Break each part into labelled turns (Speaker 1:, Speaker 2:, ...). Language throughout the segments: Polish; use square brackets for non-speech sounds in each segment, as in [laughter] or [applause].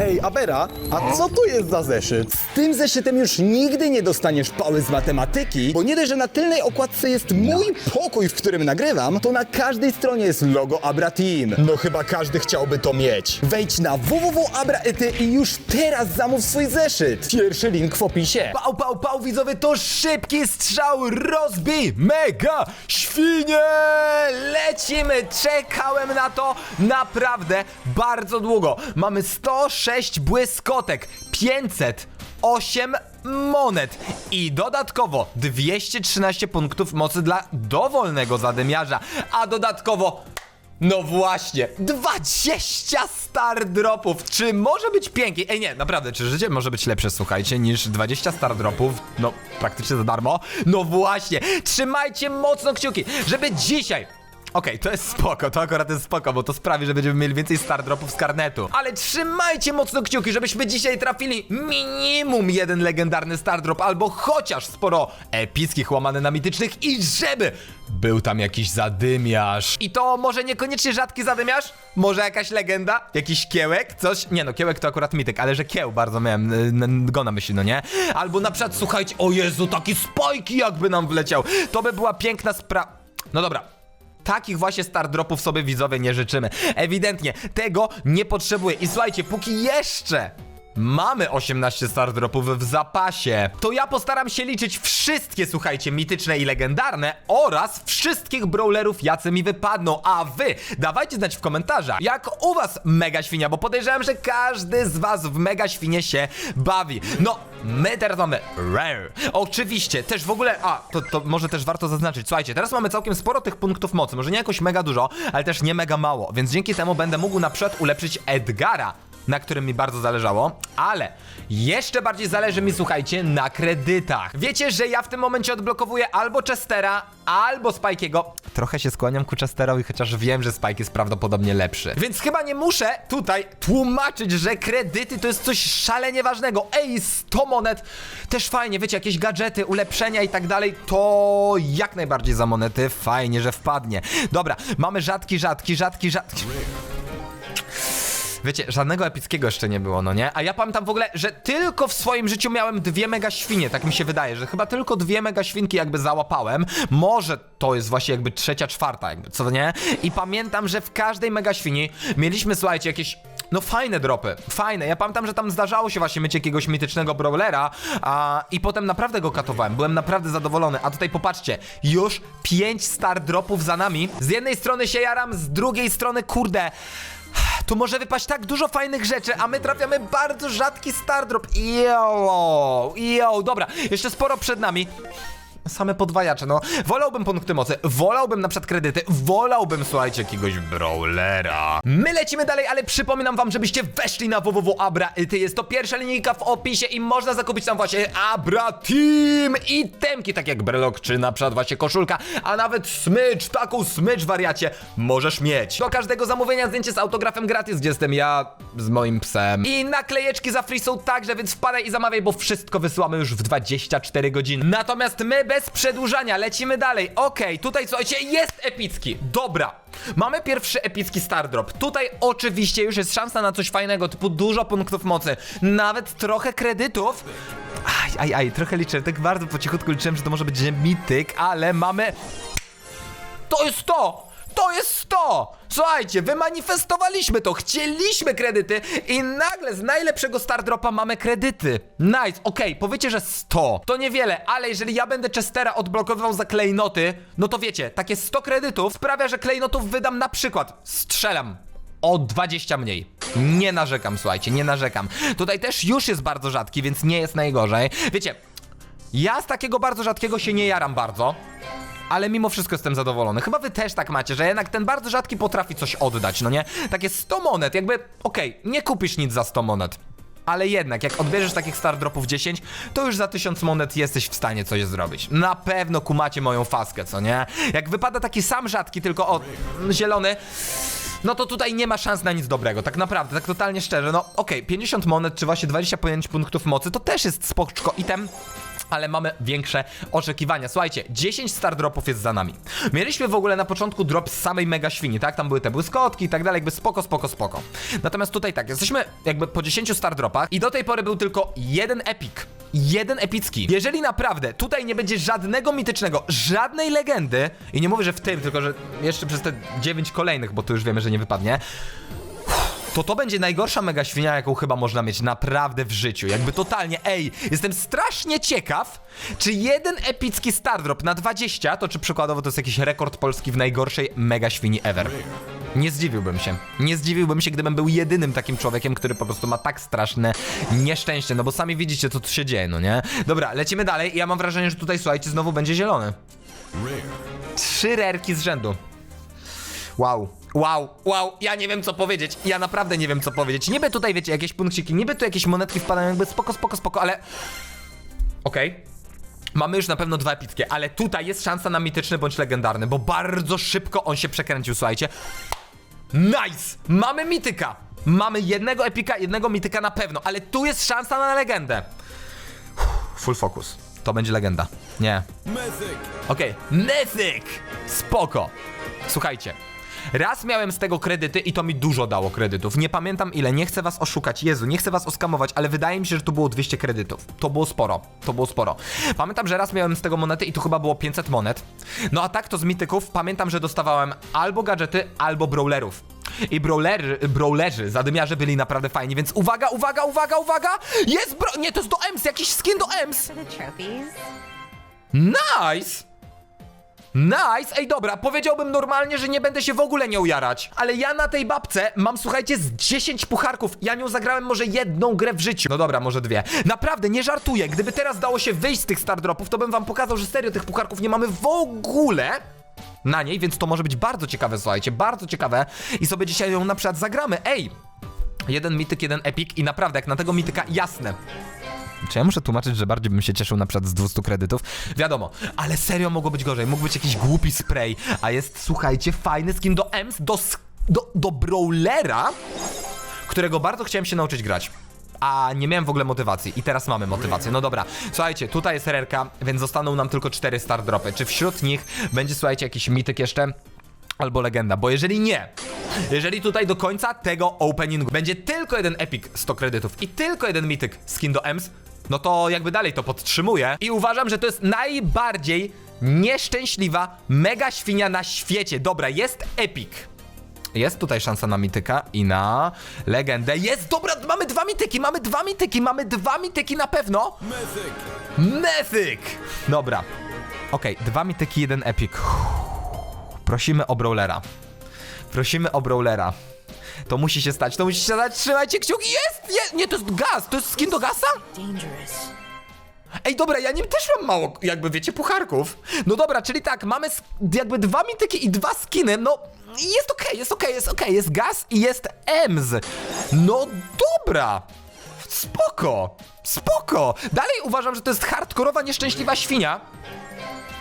Speaker 1: Ej, Abera, a co to jest za zeszyt? Z tym zeszytem już nigdy nie dostaniesz pały z matematyki, bo nie dość, że na tylnej okładce jest mój pokój, w którym nagrywam, to na każdej stronie jest logo Abra Team.
Speaker 2: No chyba każdy chciałby to mieć.
Speaker 1: Wejdź na www.abraety i już teraz zamów swój zeszyt. Pierwszy link w opisie.
Speaker 3: Pał, pał, pał, widzowie, to szybki strzał, rozbij, mega, świnie, lecimy, czekałem na to naprawdę bardzo długo. Mamy 106 błyskotek, 508 monet i dodatkowo 213 punktów mocy dla dowolnego zadymiarza, a dodatkowo no właśnie, 20 star dropów. Czy może być pięknie? Ej, nie, naprawdę, czy życie może być lepsze, słuchajcie, niż 20 star dropów? No, praktycznie za darmo. No właśnie, trzymajcie mocno kciuki, żeby dzisiaj. Okej, to jest spoko, to akurat jest spoko, bo to sprawi, że będziemy mieli więcej star dropów z karnetu. Ale trzymajcie mocno kciuki, żebyśmy dzisiaj trafili minimum jeden legendarny star drop, albo chociaż sporo epickich łamane na mitycznych i żeby był tam jakiś zadymiarz. I to może niekoniecznie rzadki zadymiarz, może jakaś legenda, jakiś kiełek, coś. Nie no, kiełek to akurat mityk, ale że kieł bardzo miałem y, go na myśli, no nie? Albo na przykład, słuchajcie, o Jezu, taki spajki jakby nam wleciał. To by była piękna sprawa. No dobra, Takich właśnie star dropów sobie widzowie nie życzymy. Ewidentnie tego nie potrzebuję. I słuchajcie, póki jeszcze mamy 18 star dropów w zapasie, to ja postaram się liczyć wszystkie, słuchajcie, mityczne i legendarne oraz wszystkich brawlerów, jacy mi wypadną. A wy dawajcie znać w komentarzach, jak u was mega świnia, bo podejrzewam, że każdy z was w mega świnie się bawi. No, My teraz mamy Rare. Oczywiście, też w ogóle. A, to, to może też warto zaznaczyć. Słuchajcie, teraz mamy całkiem sporo tych punktów mocy. Może nie jakoś mega dużo, ale też nie mega mało. Więc dzięki temu będę mógł na przykład ulepszyć Edgara. Na którym mi bardzo zależało, ale jeszcze bardziej zależy mi, słuchajcie, na kredytach. Wiecie, że ja w tym momencie odblokowuję albo Chestera, albo Spike'ego. Trochę się skłaniam ku Chesterowi, chociaż wiem, że Spike jest prawdopodobnie lepszy. Więc chyba nie muszę tutaj tłumaczyć, że kredyty to jest coś szalenie ważnego. Ej, 100 monet, też fajnie, wiecie, jakieś gadżety, ulepszenia i tak dalej, to jak najbardziej za monety, fajnie, że wpadnie. Dobra, mamy rzadki, rzadki, rzadki, rzadki. Wiecie, żadnego epickiego jeszcze nie było, no nie? A ja pamiętam w ogóle, że tylko w swoim życiu miałem dwie mega świnie, tak mi się wydaje, że chyba tylko dwie mega świnki jakby załapałem. Może to jest właśnie jakby trzecia, czwarta, jakby, co nie? I pamiętam, że w każdej mega świni mieliśmy, słuchajcie, jakieś no fajne dropy, fajne. Ja pamiętam, że tam zdarzało się właśnie mieć jakiegoś mitycznego brawlera a, i potem naprawdę go katowałem. Byłem naprawdę zadowolony. A tutaj popatrzcie, już 5 star dropów za nami. Z jednej strony się jaram, z drugiej strony kurde. Tu może wypaść tak dużo fajnych rzeczy, a my trafiamy bardzo rzadki star drop. Yo, yo, dobra, jeszcze sporo przed nami. Same podwajacze, no. Wolałbym punkty mocy, wolałbym na przykład kredyty, wolałbym, słuchajcie, jakiegoś brawlera. My lecimy dalej, ale przypominam wam, żebyście weszli na www.abra. Ty jest to pierwsza linijka w opisie i można zakupić tam właśnie Abra Team i temki, tak jak brelok, czy na przykład właśnie koszulka, a nawet smycz, taką smycz wariacie możesz mieć. Do każdego zamówienia zdjęcie z autografem gratis, gdzie jestem ja z moim psem. I naklejeczki za free są także, więc wpadaj i zamawiaj, bo wszystko wysyłamy już w 24 godziny. Natomiast my bez przedłużania lecimy dalej. Okej, tutaj słuchajcie, jest epicki. Dobra. Mamy pierwszy epicki star drop. Tutaj oczywiście już jest szansa na coś fajnego, typu dużo punktów mocy, nawet trochę kredytów. Aj, aj, aj, trochę liczę, tak bardzo po cichutku liczyłem, że to może być mityk, ale mamy... To jest to! To jest to! Słuchajcie, wymanifestowaliśmy to, chcieliśmy kredyty i nagle z najlepszego Stardropa mamy kredyty. Nice, okej, powiecie, że 100. To niewiele, ale jeżeli ja będę Chestera odblokowywał za klejnoty, no to wiecie, takie 100 kredytów sprawia, że klejnotów wydam na przykład, strzelam, o 20 mniej. Nie narzekam, słuchajcie, nie narzekam. Tutaj też już jest bardzo rzadki, więc nie jest najgorzej. Wiecie, ja z takiego bardzo rzadkiego się nie jaram bardzo. Ale mimo wszystko jestem zadowolony. Chyba wy też tak macie, że jednak ten bardzo rzadki potrafi coś oddać, no nie? Takie 100 monet, jakby, okej, nie kupisz nic za 100 monet. Ale jednak, jak odbierzesz takich star dropów 10, to już za 1000 monet jesteś w stanie coś zrobić. Na pewno kumacie moją faskę, co nie? Jak wypada taki sam rzadki, tylko o, zielony, no to tutaj nie ma szans na nic dobrego, tak naprawdę, tak totalnie szczerze. No okej, 50 monet, czy właśnie 25 punktów mocy, to też jest spoczko item, ale mamy większe oczekiwania. Słuchajcie, 10 star dropów jest za nami. Mieliśmy w ogóle na początku drop z samej mega świni, tak? Tam były te błyskotki i tak dalej, jakby spoko, spoko, spoko. Natomiast tutaj tak, jesteśmy jakby po 10 star dropach i do tej pory był tylko jeden epic. Jeden epicki. Jeżeli naprawdę tutaj nie będzie żadnego mitycznego, żadnej legendy, i nie mówię, że w tym, tylko że jeszcze przez te 9 kolejnych, bo tu już wiemy, że nie wypadnie, to to będzie najgorsza mega świnia, jaką chyba można mieć naprawdę w życiu. Jakby totalnie, ej, jestem strasznie ciekaw, czy jeden epicki Stardrop na 20, to czy przykładowo to jest jakiś rekord polski w najgorszej mega świni ever. Nie zdziwiłbym się. Nie zdziwiłbym się, gdybym był jedynym takim człowiekiem, który po prostu ma tak straszne nieszczęście, no bo sami widzicie, co tu się dzieje, no nie? Dobra, lecimy dalej i ja mam wrażenie, że tutaj, słuchajcie, znowu będzie zielony. Trzy rerki z rzędu. Wow, wow, wow, ja nie wiem co powiedzieć, ja naprawdę nie wiem co powiedzieć. Niby tutaj, wiecie, jakieś punkciki, niby tu jakieś monetki wpadają, jakby spoko, spoko, spoko, ale... Okej. Mamy już na pewno dwa epickie, ale tutaj jest szansa na mityczny bądź legendarny, bo bardzo szybko on się przekręcił, słuchajcie. Nice! Mamy mityka! Mamy jednego epika, jednego mityka na pewno, ale tu jest szansa na legendę. Uff, Full focus. To będzie legenda. Nie. Okej, Mythic! Spoko. Słuchajcie. Raz miałem z tego kredyty i to mi dużo dało kredytów. Nie pamiętam ile, nie chcę was oszukać. Jezu, nie chcę was oskamować, ale wydaje mi się, że to było 200 kredytów. To było sporo, to było sporo. Pamiętam, że raz miałem z tego monety i to chyba było 500 monet. No a tak to z mityków pamiętam, że dostawałem albo gadżety, albo brawlerów. I brawlerzy, brawlerzy, zadymiarze byli naprawdę fajni, więc uwaga, uwaga, uwaga, uwaga! Jest bro... Nie, to jest do EMS, jakiś skin do EMS! Nice! Nice! Ej, dobra, powiedziałbym normalnie, że nie będę się w ogóle nią jarać. Ale ja na tej babce mam, słuchajcie, z 10 pucharków. Ja nią zagrałem może jedną grę w życiu. No dobra, może dwie. Naprawdę, nie żartuję. Gdyby teraz dało się wyjść z tych stardropów, to bym wam pokazał, że serio tych pucharków nie mamy w ogóle na niej, więc to może być bardzo ciekawe, słuchajcie, bardzo ciekawe. I sobie dzisiaj ją na przykład zagramy. Ej! Jeden mityk, jeden epik i naprawdę, jak na tego mityka, jasne. Czy ja muszę tłumaczyć, że bardziej bym się cieszył na przykład z 200 kredytów? Wiadomo, ale serio mogło być gorzej. Mógł być jakiś głupi spray, a jest, słuchajcie, fajny skin do EMS, do, do, do Brawlera, którego bardzo chciałem się nauczyć grać. A nie miałem w ogóle motywacji i teraz mamy motywację. No dobra, słuchajcie, tutaj jest rerka, więc zostaną nam tylko cztery star dropy. Czy wśród nich będzie, słuchajcie, jakiś mityk jeszcze? Albo legenda, bo jeżeli nie, jeżeli tutaj do końca tego openingu będzie tylko jeden epic 100 kredytów i tylko jeden mityk skin do EMS, no to jakby dalej to podtrzymuję i uważam, że to jest najbardziej nieszczęśliwa mega świnia na świecie. Dobra, jest epic. Jest tutaj szansa na mityka i na legendę. Jest, dobra, mamy dwa mityki, mamy dwa mityki, mamy dwa mityki na pewno. Mythic! Dobra. Okej, dwa mityki, jeden epic. Prosimy o brawlera. Prosimy o brawlera. To musi się stać, to musi się stać. Trzymajcie kciuki. Jest! jest! Nie, to jest gaz. To jest skin do gasa?
Speaker 4: Dangerous.
Speaker 3: Ej, dobra, ja nim też mam mało, jakby wiecie, pucharków. No dobra, czyli tak, mamy jakby dwa mityki i dwa skiny, no jest okej, jest okej, jest okej, jest gaz i jest EMS. No dobra, spoko, spoko. Dalej uważam, że to jest hardkorowa, nieszczęśliwa świnia.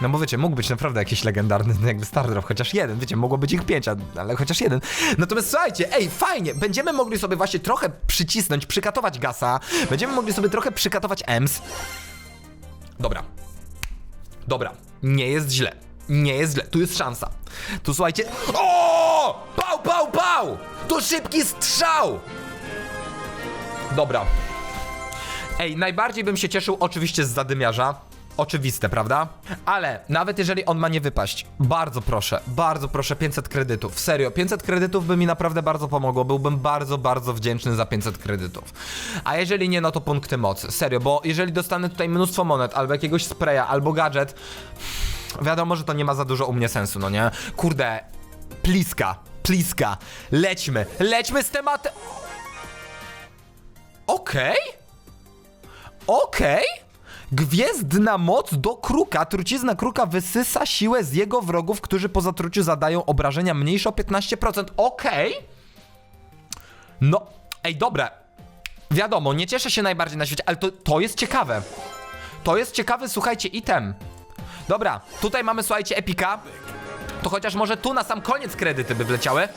Speaker 3: No bo wiecie, mógł być naprawdę jakiś legendarny jakby Stardrop, chociaż jeden, wiecie, mogło być ich pięć, ale chociaż jeden. Natomiast słuchajcie, ej, fajnie, będziemy mogli sobie właśnie trochę przycisnąć, przykatować gasa, będziemy mogli sobie trochę przykatować EMS. Dobra. Dobra. Nie jest źle. Nie jest źle. Tu jest szansa. Tu słuchajcie. O! Pał, pał, pał! To szybki strzał! Dobra. Ej, najbardziej bym się cieszył oczywiście z zadymiarza. Oczywiste, prawda? Ale nawet jeżeli on ma nie wypaść, bardzo proszę, bardzo proszę 500 kredytów. Serio, 500 kredytów by mi naprawdę bardzo pomogło. Byłbym bardzo, bardzo wdzięczny za 500 kredytów. A jeżeli nie, no to punkty mocy. Serio, bo jeżeli dostanę tutaj mnóstwo monet, albo jakiegoś spraya, albo gadżet, wiadomo, że to nie ma za dużo u mnie sensu, no nie? Kurde, pliska, pliska, lećmy, lećmy z tematem. Okej? Okej? Gwiezdna moc do kruka. Trucizna kruka wysysa siłę z jego wrogów, którzy po zatruciu zadają obrażenia mniejsze o 15%. Okej? No, ej, dobra. Wiadomo, nie cieszę się najbardziej na świecie, ale to, to jest ciekawe. To jest ciekawy, słuchajcie, item. Dobra, tutaj mamy, słuchajcie, epika. To chociaż może tu na sam koniec kredyty by wleciały.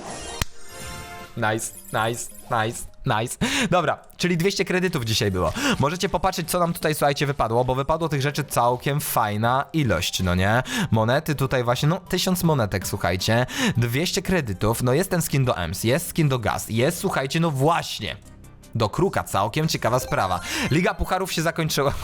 Speaker 3: Nice, nice, nice, nice. Dobra, czyli 200 kredytów dzisiaj było. Możecie popatrzeć, co nam tutaj, słuchajcie, wypadło, bo wypadło tych rzeczy całkiem fajna ilość, no nie? Monety tutaj właśnie, no 1000 monetek, słuchajcie. 200 kredytów, no jest ten skin do EMS, jest skin do Gaz, jest, słuchajcie, no właśnie. Do Kruka, całkiem ciekawa sprawa. Liga Pucharów się zakończyła.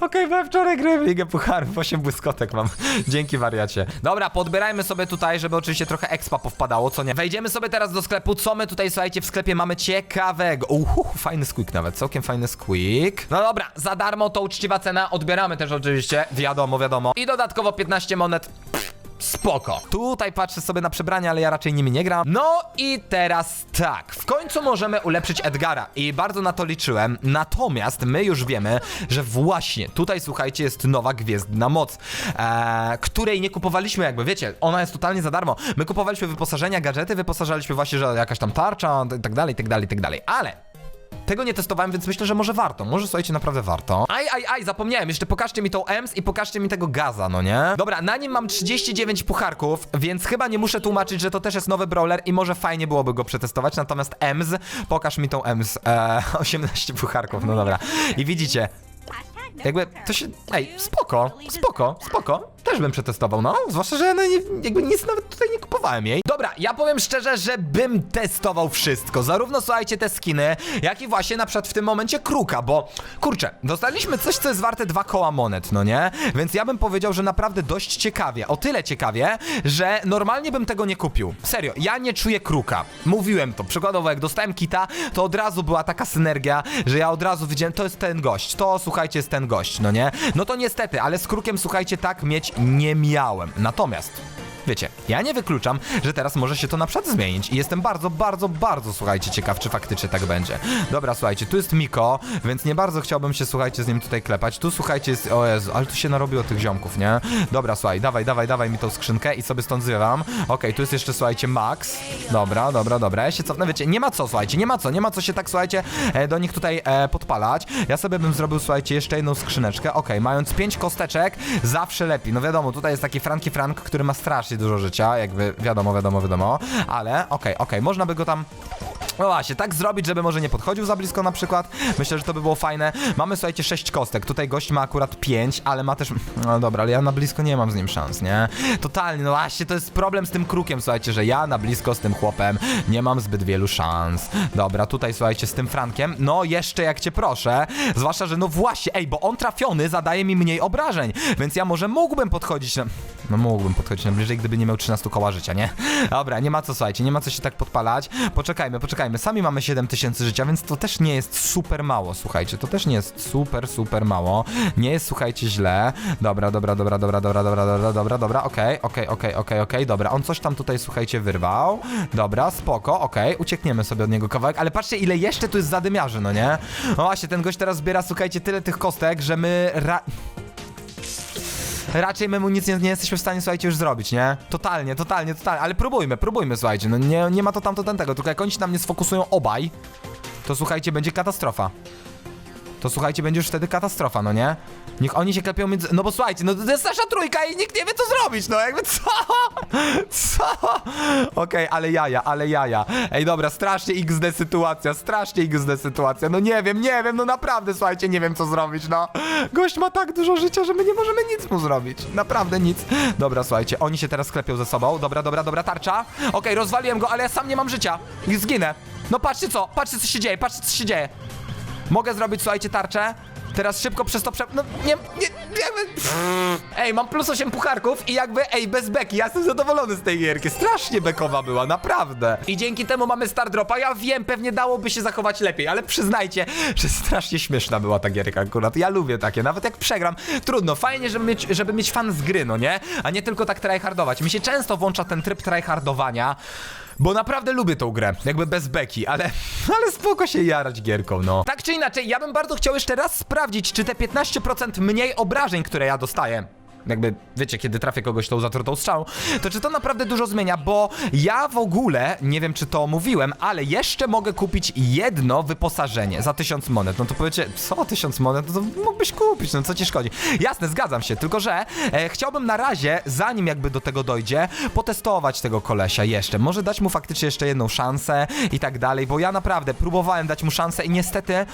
Speaker 3: Okej, okay, wczoraj grałem Ligę Pucharów, 8 błyskotek mam. Dzięki wariacie. Dobra, podbierajmy sobie tutaj, żeby oczywiście trochę expa powpadało, co nie. Wejdziemy sobie teraz do sklepu. Co my tutaj, słuchajcie, w sklepie mamy ciekawego? Uhu, fajny squeak nawet, całkiem fajny squeak. No dobra, za darmo to uczciwa cena. Odbieramy też oczywiście, wiadomo, wiadomo. I dodatkowo 15 monet. Spoko. Tutaj patrzę sobie na przebrania, ale ja raczej nimi nie gram. No i teraz tak. W końcu możemy ulepszyć Edgara i bardzo na to liczyłem. Natomiast my już wiemy, że właśnie tutaj, słuchajcie, jest nowa gwiezdna moc, e, której nie kupowaliśmy jakby, wiecie, ona jest totalnie za darmo. My kupowaliśmy wyposażenia, gadżety, wyposażaliśmy właśnie, że jakaś tam tarcza i tak dalej, i tak dalej, i tak dalej. Ale tego nie testowałem, więc myślę, że może warto. Może słuchajcie, naprawdę warto. Aj, aj, aj, zapomniałem. Jeszcze pokażcie mi tą EMS i pokażcie mi tego gaza, no nie? Dobra, na nim mam 39 pucharków, więc chyba nie muszę tłumaczyć, że to też jest nowy brawler i może fajnie byłoby go przetestować. Natomiast EMS, pokaż mi tą EMS. [laughs] Eee, 18 pucharków, no dobra. I widzicie, jakby to się. Ej, spoko, spoko, spoko. Też bym przetestował, no. Zwłaszcza, że no, nie, jakby nic nawet tutaj nie kupowałem jej. Dobra, ja powiem szczerze, że bym testował wszystko. Zarówno słuchajcie te skiny, jak i właśnie na przykład w tym momencie kruka, bo kurczę, dostaliśmy coś, co jest warte dwa koła monet, no nie? Więc ja bym powiedział, że naprawdę dość ciekawie. O tyle ciekawie, że normalnie bym tego nie kupił. Serio, ja nie czuję kruka. Mówiłem to. Przykładowo, jak dostałem kita, to od razu była taka synergia, że ja od razu widziałem, to jest ten gość. To słuchajcie, jest ten gość, no nie? No to niestety, ale z krukiem, słuchajcie, tak mieć nie miałem. Natomiast. Wiecie, ja nie wykluczam, że teraz może się to na przykład zmienić i jestem bardzo, bardzo, bardzo, słuchajcie, ciekaw, czy faktycznie tak będzie. Dobra, słuchajcie, tu jest Miko, więc nie bardzo chciałbym się, słuchajcie, z nim tutaj klepać. Tu, słuchajcie, jest, o Jezu, ale tu się narobiło tych ziomków, nie? Dobra, słuchaj, dawaj, dawaj, dawaj mi tą skrzynkę i sobie stąd zwiewam. Okej, tu jest jeszcze, słuchajcie, Max. Dobra, dobra, dobra, ja się cofnę, wiecie, nie ma co, słuchajcie, nie ma co, nie ma co się tak, słuchajcie, e, do nich tutaj e, podpalać. Ja sobie bym zrobił, słuchajcie, jeszcze jedną skrzyneczkę. Okej, mając pięć kosteczek, zawsze lepiej. No wiadomo, tutaj jest taki Franki Frank, który ma strasznie dużo życia, jakby wiadomo, wiadomo, wiadomo, ale okej, okej, można by go tam no właśnie, tak zrobić, żeby może nie podchodził za blisko na przykład. Myślę, że to by było fajne. Mamy, słuchajcie, 6 kostek. Tutaj gość ma akurat 5, ale ma też... No dobra, ale ja na blisko nie mam z nim szans, nie? Totalnie, no właśnie, to jest problem z tym krukiem, słuchajcie, że ja na blisko z tym chłopem nie mam zbyt wielu szans. Dobra, tutaj, słuchajcie, z tym Frankiem, no jeszcze jak cię proszę. Zwłaszcza, że no właśnie, ej, bo on trafiony zadaje mi mniej obrażeń, więc ja może mógłbym podchodzić na... No mógłbym podchodzić na bliżej, gdyby nie miał 13 koła życia, nie? Dobra, nie ma co, słuchajcie, nie ma co się tak podpalać. Poczekajmy, poczekajmy. Sami mamy 7000 życia, więc to też nie jest super mało, słuchajcie. To też nie jest super, super mało. Nie jest, słuchajcie, źle. Dobra, dobra, dobra, dobra, dobra, dobra, dobra, dobra, dobra, okej, okej, okej, okej, okej, dobra. On coś tam tutaj, słuchajcie, wyrwał. Dobra, spoko, okej, uciekniemy sobie od niego kawałek, ale patrzcie, ile jeszcze tu jest zadymiarzy, no nie? No właśnie, ten gość teraz zbiera, słuchajcie, tyle tych kostek, że my ra raczej my mu nic nie, nie jesteśmy w stanie, słuchajcie, już zrobić, nie? Totalnie, totalnie, totalnie, ale próbujmy, próbujmy, słuchajcie, no nie, nie ma to tamto ten tego, tylko jak oni się na mnie sfokusują obaj, to słuchajcie, będzie katastrofa. To słuchajcie, będzie już wtedy katastrofa, no nie? Niech oni się klepią między... No bo słuchajcie, no to jest nasza trójka i nikt nie wie co zrobić, no jakby co? [laughs] Co? Okej, ale jaja, ale jaja. Ej, dobra, strasznie XD sytuacja, strasznie XD sytuacja. No nie wiem, nie wiem, no naprawdę, słuchajcie, nie wiem co zrobić, no. Gość ma tak dużo życia, że my nie możemy nic mu zrobić. Naprawdę nic. Dobra, słuchajcie, oni się teraz klepią ze sobą. Dobra, dobra, dobra, tarcza. Okej, rozwaliłem go, ale ja sam nie mam życia. Zginę. No patrzcie co, patrzcie co się dzieje, patrzcie co się dzieje. Mogę zrobić, słuchajcie, tarczę. Teraz szybko przez to prze... No nie, nie, jakby... Ej, mam plus 8 pucharków i jakby, ej, bez beki, ja jestem zadowolony z tej gierki. Strasznie bekowa była, naprawdę. I dzięki temu mamy star dropa. Ja wiem, pewnie dałoby się zachować lepiej, ale przyznajcie, że strasznie śmieszna była ta gierka akurat. Ja lubię takie, nawet jak przegram. Trudno, fajnie, żeby mieć, żeby mieć fan z gry, no nie? A nie tylko tak tryhardować. Mi się często włącza ten tryb tryhardowania. Bo naprawdę lubię tą grę, jakby bez beki, ale, [laughs] ale spoko się jarać gierką, no. Tak czy inaczej, ja bym bardzo chciał jeszcze raz sprawdzić, czy te 15% mniej obrażeń, które ja dostaję, jakby, wiecie, kiedy trafię kogoś tą zatrutą strzałą, to czy to naprawdę dużo zmienia, bo ja w ogóle, nie wiem czy to mówiłem, ale jeszcze mogę kupić jedno wyposażenie za 1000 monet. No to powiecie, co 1000 monet? No to mógłbyś kupić, no co ci szkodzi? Jasne, zgadzam się, tylko że e, chciałbym na razie, zanim jakby do tego dojdzie, potestować tego kolesia jeszcze. Może dać mu faktycznie jeszcze jedną szansę i tak dalej, bo ja naprawdę próbowałem dać mu szansę i niestety e,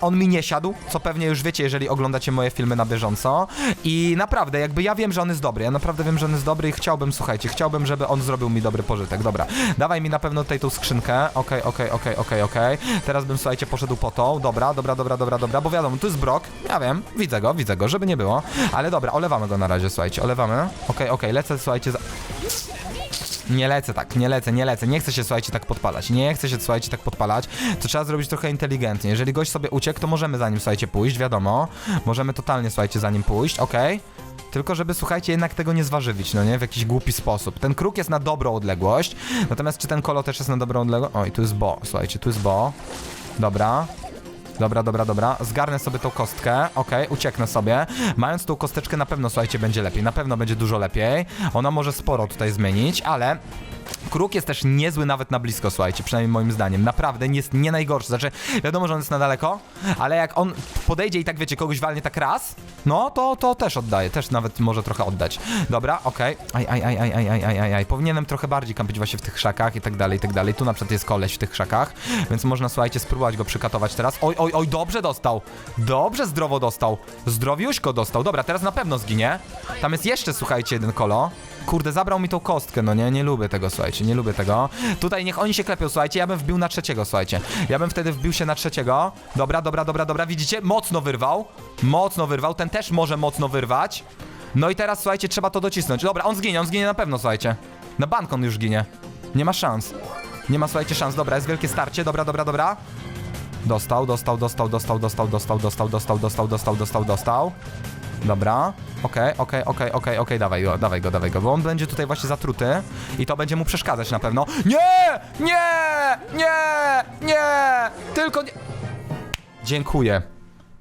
Speaker 3: on mi nie siadł, co pewnie już wiecie, jeżeli oglądacie moje filmy na bieżąco. I naprawdę, jakby ja wiem, że on jest dobry, ja naprawdę wiem, że on jest dobry i chciałbym, słuchajcie, chciałbym, żeby on zrobił mi dobry pożytek. Dobra, dawaj mi na pewno tutaj tą skrzynkę. Okej, okej, okej, okej, okej. Teraz bym, słuchajcie, poszedł po tą. Dobra, dobra, dobra, dobra, dobra, bo wiadomo, tu jest Brock. Ja wiem, widzę go, widzę go, żeby nie było. Ale dobra, olewamy go na razie, słuchajcie, olewamy. Okej, okej, lecę, słuchajcie, za... Nie lecę tak, nie lecę, nie lecę. Nie chcę się, słuchajcie, tak podpalać. Nie chcę się, słuchajcie, tak podpalać. To trzeba zrobić trochę inteligentnie. Jeżeli gość sobie uciekł, to możemy za nim, słuchajcie, pójść, wiadomo. Możemy totalnie, słuchajcie, za nim pójść, okej. Tylko żeby, słuchajcie, jednak tego nie zważywić, no nie? W jakiś głupi sposób. Ten kruk jest na dobrą odległość, natomiast czy ten kolo też jest na dobrą odległość? Oj, tu jest bo, słuchajcie, tu jest bo. Dobra. Dobra, dobra, dobra. Zgarnę sobie tą kostkę. Okej, ucieknę sobie. Mając tą kosteczkę na pewno, słuchajcie, będzie lepiej. Na pewno będzie dużo lepiej. Ona może sporo tutaj zmienić, ale... Kruk jest też niezły nawet na blisko, słuchajcie, przynajmniej moim zdaniem. Naprawdę nie jest nie najgorszy. Znaczy, wiadomo, że on jest na daleko, ale jak on podejdzie i tak, wiecie, kogoś walnie tak raz, no to, to też oddaje, też nawet może trochę oddać. Dobra, okej. Okay. Aj, aj, aj, aj, aj, aj, aj, aj. Powinienem trochę bardziej kampić właśnie w tych szakach i tak dalej, i tak dalej. Tu na przykład jest koleś w tych szakach, więc można, słuchajcie, spróbować go przykatować teraz. Oj, oj, oj, dobrze dostał. Dobrze zdrowo dostał. Zdrowiuśko dostał. Dobra, teraz na pewno zginie. Tam jest jeszcze, słuchajcie, jeden kolo. Kurde, zabrał mi tą kostkę, no nie, nie lubię tego, słuchajcie, nie lubię tego. Tutaj niech oni się klepią, słuchajcie, ja bym wbił na trzeciego, słuchajcie. Ja bym wtedy wbił się na trzeciego. Dobra, dobra, dobra, dobra, widzicie? Mocno wyrwał. Mocno wyrwał, ten też może mocno wyrwać. No i teraz, słuchajcie, trzeba to docisnąć. Dobra, on zginie, on zginie na pewno, słuchajcie. Na bank on już ginie. Nie ma szans. Nie ma, słuchajcie, szans. Dobra, jest wielkie starcie, dobra, dobra, dobra. Dostał, dostał, dostał, dostał, dostał, dostał, dostał, dostał, dostał, dostał, dostał, dostał. Dobra, okej, okej, okej, okej, okej, dawaj go, dawaj go, dawaj go, bo on będzie tutaj właśnie zatruty i to będzie mu przeszkadzać na pewno. Nie! Nie! Nie! Nie! Tylko nie... Dziękuję.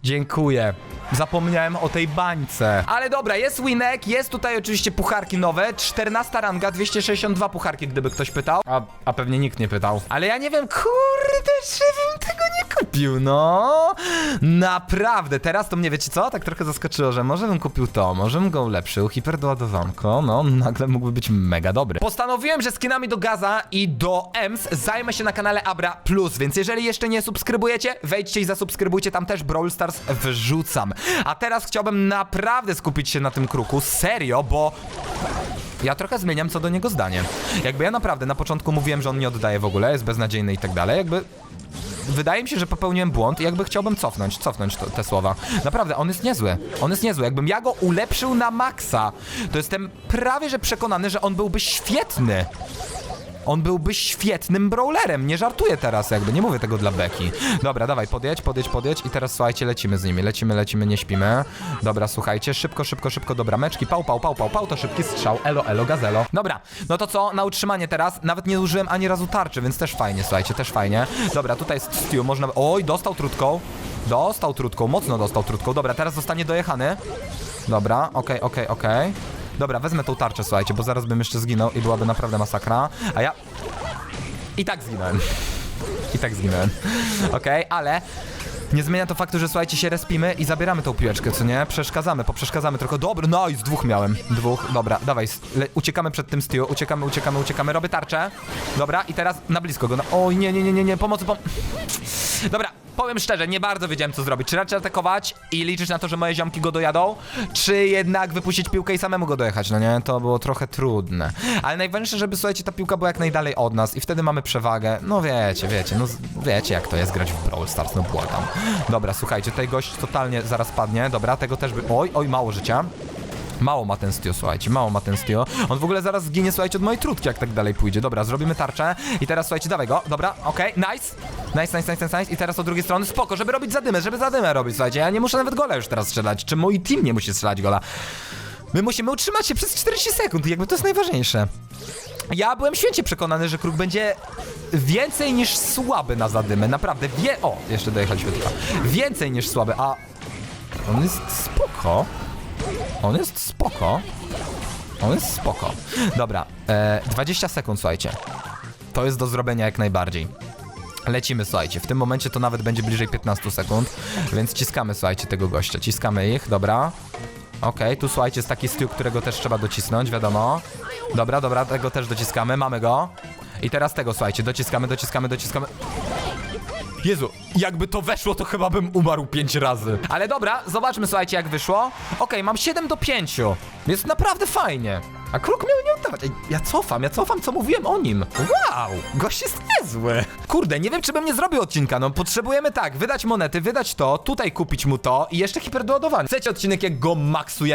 Speaker 3: Dziękuję. Zapomniałem o tej bańce. Ale dobra, jest winek, jest tutaj oczywiście pucharki nowe. 14 ranga, 262 pucharki, gdyby ktoś pytał. A, a pewnie nikt nie pytał. Ale ja nie wiem, kurde, czy bym tego nie kupił, no. Naprawdę, teraz to mnie wiecie co? Tak trochę zaskoczyło, że może bym kupił to, może bym go ulepszył. Hiperdoładowanko, no, nagle mógłby być mega dobry. Postanowiłem, że skinami do Gaza i do EMS zajmę się na kanale Abra Plus, więc jeżeli jeszcze nie subskrybujecie, wejdźcie i zasubskrybujcie, tam też Brawl Stars wrzucam. A teraz chciałbym naprawdę skupić się na tym kruku, serio, bo ja trochę zmieniam co do niego zdanie. Jakby ja naprawdę na początku mówiłem, że on nie oddaje w ogóle, jest beznadziejny i tak dalej, jakby wydaje mi się, że popełniłem błąd i jakby chciałbym cofnąć, cofnąć to, te słowa. Naprawdę, on jest niezły. On jest niezły. Jakbym ja go ulepszył na maksa, to jestem prawie że przekonany, że on byłby świetny. On byłby świetnym brawlerem, nie żartuję teraz jakby, nie mówię tego dla Beki. Dobra, dawaj, podjedź, podjedź, podjedź i teraz słuchajcie, lecimy z nimi, lecimy, lecimy, nie śpimy. Dobra, słuchajcie, szybko, szybko, szybko do brameczki, pał, pał, pał, pał, pał, to szybki strzał, elo, elo, gazelo. Dobra, no to co, na utrzymanie teraz, nawet nie użyłem ani razu tarczy, więc też fajnie, słuchajcie, też fajnie. Dobra, tutaj jest Stu, można, oj, dostał trutką. Dostał trutką, mocno dostał trutką. Dobra, teraz zostanie dojechany. Dobra, okej, okej, okej. Dobra, wezmę tą tarczę, słuchajcie, bo zaraz bym jeszcze zginął i byłaby naprawdę masakra. A ja... I tak zginąłem. I tak zginąłem. Okej, ale... Nie zmienia to faktu, że słuchajcie, się respimy i zabieramy tą piłeczkę, co nie? Przeszkadzamy, poprzeszkadzamy tylko. Dobry, no i z dwóch miałem. Dwóch, dobra, dawaj, uciekamy przed tym Stu, uciekamy, uciekamy, uciekamy, robię tarczę. Dobra, i teraz na blisko go. Oj, nie, nie, nie, nie, nie, pomocy, pom... Dobra, powiem szczerze, nie bardzo wiedziałem co zrobić. Czy raczej atakować i liczyć na to, że moje ziomki go dojadą, czy jednak wypuścić piłkę i samemu go dojechać, no nie? To było trochę trudne. Ale najważniejsze, żeby słuchajcie, ta piłka była jak najdalej od nas i wtedy mamy przewagę. No wiecie, wiecie, no wiecie jak to jest grać w Brawl Stars, no błagam. Dobra, słuchajcie, tutaj gość totalnie zaraz padnie. Dobra, tego też by... Oj, oj, mało życia. Mało ma ten Stio, słuchajcie, mało ma ten Stio. On w ogóle zaraz zginie, słuchajcie, od mojej trutki, jak tak dalej pójdzie. Dobra, zrobimy tarczę i teraz, słuchajcie, dawaj go. Dobra, okej, nice. Nice, nice, nice, nice, nice. I teraz od drugiej strony, spoko, żeby robić zadymę, żeby zadymę robić, słuchajcie. Ja nie muszę nawet gola już teraz strzelać, czy mój team nie musi strzelać gola. My musimy utrzymać się przez 40 sekund jakby to jest najważniejsze. Ja byłem święcie przekonany, że kruk będzie więcej niż słaby na zadymę, naprawdę. Wie... O, jeszcze dojechaliśmy tylko. Więcej niż słaby, a... On jest spoko. On jest spoko. On jest spoko. Dobra, e, 20 sekund, słuchajcie. To jest do zrobienia jak najbardziej. Lecimy, słuchajcie. W tym momencie to nawet będzie bliżej 15 sekund, więc ciskamy, słuchajcie, tego gościa. Ciskamy ich, dobra. Okej, tu słuchajcie, jest taki styl, którego też trzeba docisnąć, wiadomo. Dobra, dobra, tego też dociskamy, mamy go. I teraz tego, słuchajcie, dociskamy, dociskamy, dociskamy. Jezu, jakby to weszło, to chyba bym umarł 5 razy. Ale dobra, zobaczmy, słuchajcie, jak wyszło. Okej, mam 7 do 5. Jest naprawdę fajnie. A kruk miał nie oddawać. Ja cofam, ja cofam, co mówiłem o nim. Wow, gość jest niezły. Kurde, nie wiem, czy bym nie zrobił odcinka. No, potrzebujemy tak, wydać monety, wydać to, tutaj kupić mu to i jeszcze hiperdoładowanie. Chcecie odcinek, jak go maksujemy?